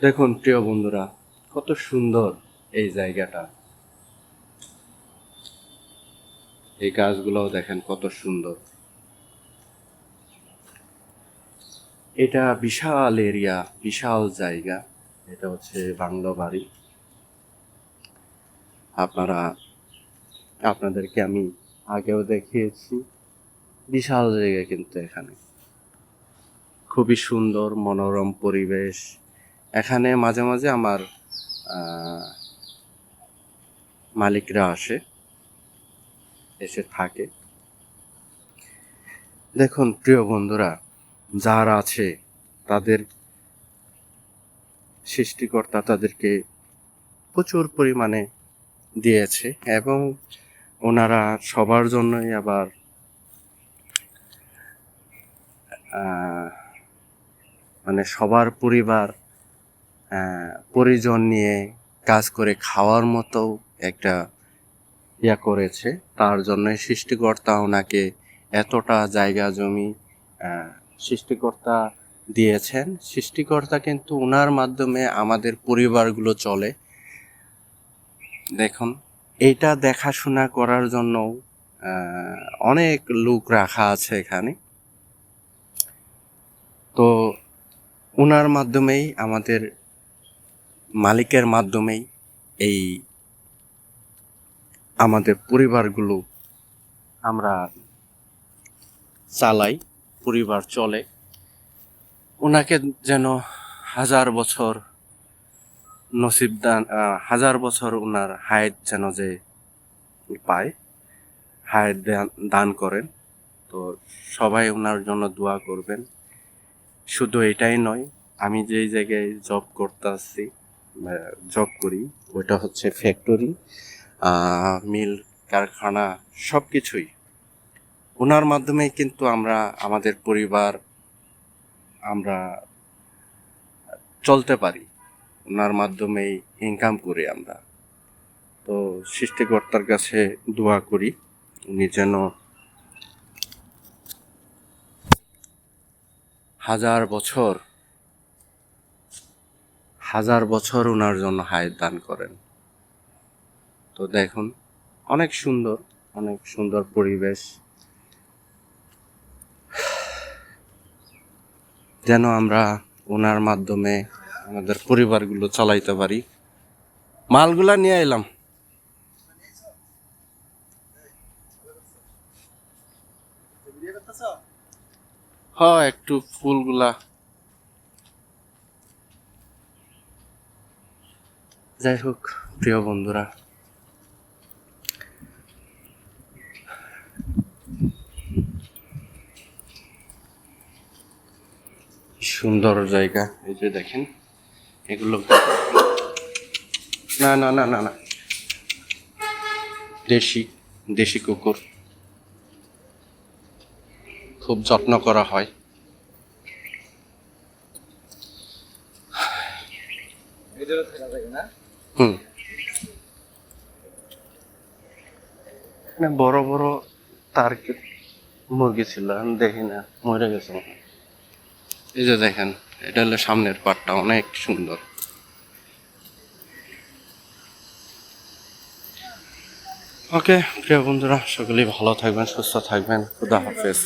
দেখুন, প্রিয় বন্ধুরা, কত সুন্দর এই জায়গাটা। এই গাছগুলোও দেখেন কত সুন্দর। এটা বিশাল এরিয়া, বিশাল জায়গা। এটা হচ্ছে বাংলো বাড়ি। আপনারা, আপনাদেরকে আমি আগেও দেখিয়েছি। বিশাল জায়গা কিন্তু এখানে। খুবই সুন্দর, মনোরম পরিবেশ। এখানে মাঝে মাঝে আমার মালিকরা আসে, এসে থাকে। দেখুন, প্রিয় বন্ধুরা, যারা আছে, তাদের সৃষ্টিকর্তা তাদেরকে প্রচুর পরিমাণে দিয়েছে এবং ওনারা সবার জন্যই আবার মানে সবার পরিবার পরিজন নিয়ে কাজ করে খাওয়ার মতো একটা ইয়া করেছে। তার জন্যই সৃষ্টিকর্তা ওনাকে এতটা জায়গা, জমি সৃষ্টিকর্তা দিয়েছেন। সৃষ্টিকর্তা কিন্তু ওনার মাধ্যমে আমাদের পরিবারগুলো চলে। দেখুন, এটা দেখাশোনা করার জন্য অনেক লোক রাখা আছে এখানে। তো ওনার মাধ্যমেই আমাদের মালিকের মাধ্যমেই এই আমাদের পরিবারগুলো আমরা চালাই, পরিবার চলে। ওনাকে যেন হাজার বছর নসিব দান হাজার বছর ওনার হায়াত যেন যে পায়, হায়াত দান- করেন। তো সবাই ওনার জন্য দোয়া করবেন। শুধু এটাই নয়, আমি যেই জায়গায় জব করতেছি জব করি, ওইটা হচ্ছে ফ্যাক্টরি মিল কারখানা সব কিছুই ওনার মাধ্যমেই কিন্তু আমরা, আমাদের পরিবার, আমরা চলতে পারি। ওনার মাধ্যমেই ইনকাম করি আমরা। তো সৃষ্টিকর্তার কাছে দোয়া করি, উনি যেন হাজার বছর হাজার বছর ওনার জন্য হায়াত দান করেন। তো দেখুন, অনেক সুন্দর অনেক সুন্দর পরিবেশ। যেন আমরা ওনার মাধ্যমে আমাদের পরিবারগুলো চালাইতে পারি। মালগুলা নিয়ে এলাম। হ, একটু ফুলগুলা যাই হোক প্রিয় বন্ধুরা সুন্দর জায়গা। এই যে দেখেন, এগুলো না না না না না। দেশি দেশি কুকুর। খুব যত্ন করা হয়। হুম। বড় বড় তার মুরগি ছিল আমি দেখি না মরে গেছে এই যে দেখেন এটা হলো সামনের পাটটা অনেক সুন্দর। ওকে প্রিয় বন্ধুরা সকলেই ভালো থাকবেন সুস্থ থাকবেন খুদা হাফেজ।